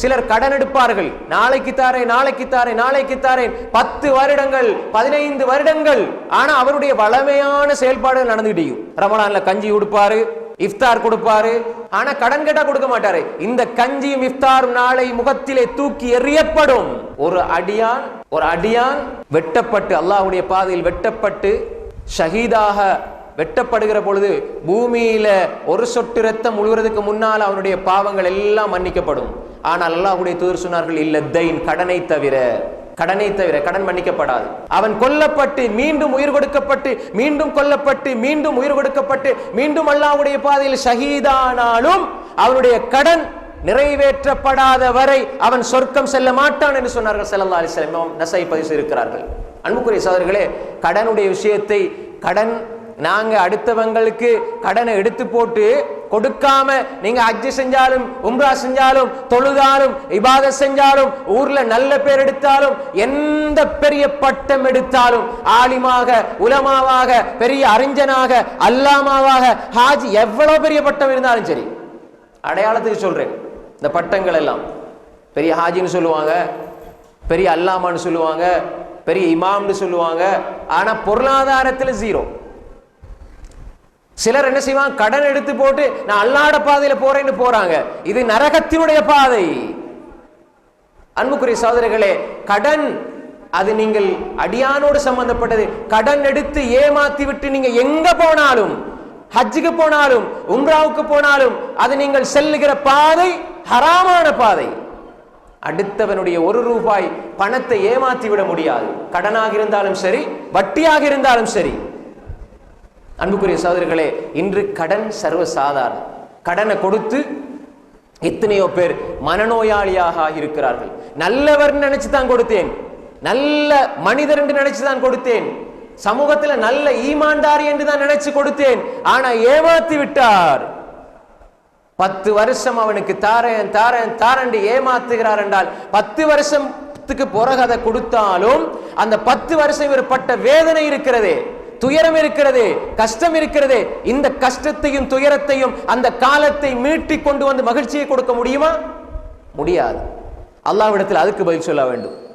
சிலர் கடன் எடுப்பார்கள். நாளைக்கு தாரேன் நாளைக்கு தாரேன் நாளைக்கு தாரேன். பத்து வருடங்கள் பதினைந்து வருடங்கள். ஆனா அவருடைய வளமையான செயல்பாடுகள் நடந்துகிட்டையும் ரமலான்ல கஞ்சி கொடுப்பாரு இஃப்தார் கொடுப்பாரு. ஆனா கடன் கேட்டா கொடுக்க மாட்டாரு. இந்த கஞ்சியும் இஃப்தாரும் நாளை முகத்திலே தூக்கி எறியப்படும். ஒரு அடியான் ஒரு அடியான் வெட்டப்பட்டு அல்லாஹ்வுடைய பாதையில் வெட்டப்பட்டு ஷஹீதாக வெட்டப்படுகிற பொழுது பூமியில ஒரு சொட்டு ரத்தம் முழுவதுக்கு முன்னால் அவனுடைய பாவங்கள் எல்லாம் மன்னிக்கப்படும். ஆனால் அல்லாஹுடைய தூதர் சொன்னார்கள் இல்ல தைன் கடனை தவிர. கடனை தவிர கடன் மன்னிக்கப்படாது. அவன் கொல்லப்பட்டு மீண்டும் உயிர் கொடுக்கப்பட்டு மீண்டும் கொல்லப்பட்டு மீண்டும் உயிர் கொடுக்கப்பட்டு மீண்டும் அல்லாவுடைய பாதையில் ஷஹீதானாலும் அவனுடைய கடன் நிறைவேற்றப்படாத வரை அவன் சொர்க்கம் செல்ல மாட்டான் என்று சொன்னார்கள் ஸல்லல்லாஹு அலிஸ்லம் நசை பதிவு இருக்கிறார்கள் அன்புக்குரிய சோதர்களே கடனுடைய விஷயத்தை கடன் நாங்க அடுத்தவங்களுக்கு கடனை எடுத்து போட்டு கொடுக்காம நீங்க அஜ்ஜி செஞ்சாலும் உம்ரா செஞ்சாலும் தொழுதாலும் இபாத செஞ்சாலும் ஊர்ல நல்ல பேர் எடுத்தாலும் எந்த பெரிய பட்டம் எடுத்தாலும் ஆலிமாக உலமாவாக பெரிய அறிஞனாக அல்லாமாவாக ஹாஜி எவ்வளவு பெரிய பட்டம் இருந்தாலும் சரி அடையாளத்துக்கு சொல்றேன். இந்த பட்டங்கள் எல்லாம் பெரிய ஹாஜின்னு சொல்லுவாங்க பெரிய அல்லாமான்னு சொல்லுவாங்க பெரிய இமாம்னு சொல்லுவாங்க ஆனா பொருளாதாரத்துல ஜீரோ சிலர் என்ன செய்வாங்க? கடன் எடுத்து போட்டு நான் அல்லாட பாதையில போறேன்னு போறாங்க. இது நரகத்தினுடைய பாதை. அன்புக்குரிய சகோதரர்களே கடன் அது நீங்கள் அடியானோடு சம்பந்தப்பட்டது. கடன் எடுத்து ஏமாத்தி விட்டு நீங்க எங்க போனாலும் ஹஜ்ஜுக்கு போனாலும் உம்ராவுக்கு போனாலும் அது நீங்கள் செல்லுகிற பாதை ஹராமான பாதை. அடுத்தவனுடைய ஒரு ரூபாய் பணத்தை ஏமாத்தி விட முடியாது. கடனாக இருந்தாலும் சரி வட்டியாக இருந்தாலும் சரி. அன்புக்குரிய சகோதரர்களே இன்று கடன் சர்வ சாதாரணம் கடனை கொடுத்து எத்தனையோ பேர் மனநோயாளியாக இருக்கிறார்கள். நல்லவர் நினைச்சு தான் கொடுத்தேன். நல்ல மனிதர் என்று நினைச்சு தான் கொடுத்தேன். சமூகத்துல நல்ல ஈமான்தாரி என்று தான் நினைச்சு கொடுத்தேன். ஆனா ஏமாத்தி விட்டார். பத்து வருஷம் அவனுக்கு தாரேன் தாரேன் தாரண்டு ஏமாத்துகிறார் என்றால் பத்து வருஷத்துக்கு பிறகு அதை கொடுத்தாலும் அந்த பத்து வருஷம் இவர் பட்ட வேதனை இருக்கிறதே. துயரம் இருக்கிறது கஷ்டம் இருக்கிறது இந்த கஷ்டத்தையும் துயரத்தையும் அந்த காலத்தை மீட்டி கொண்டு வந்து மகிழ்ச்சியை கொடுக்க முடியுமா? முடியாது. அல்லாவிடத்தில் அதுக்கு பதில் சொல்ல வேண்டும்.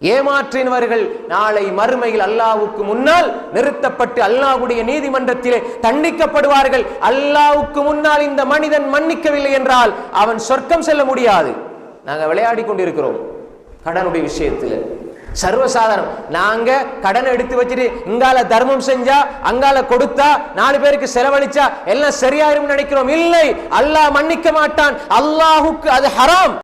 ஏமாற்றினவர்கள் நாளை மறுமையில் அல்லாவுக்கு முன்னால் நிறுத்தப்பட்டு அல்லாஹ்வுடைய நீதிமன்றத்திலே தண்டிக்கப்படுவார்கள். அல்லாவுக்கு முன்னால் இந்த மனிதன் மன்னிக்கவில்லை என்றால் அவன் சொர்க்கம் செல்ல முடியாது. நாங்கள் விளையாடி கொண்டிருக்கிறோம் கடனுடைய விஷயத்தில். சர்வசாதாரணம். நாங்க கடன் எடுத்து வச்சுட்டு இங்கால தர்மம் செஞ்சா அங்கால கொடுத்தா நாலு பேருக்கு செலவழிச்சா எல்லாம் சரியாயிரும் நினைக்கிறோம். இல்லை அல்லாஹ் மன்னிக்க மாட்டான். அல்லாஹுக்கு அது ஹராம்.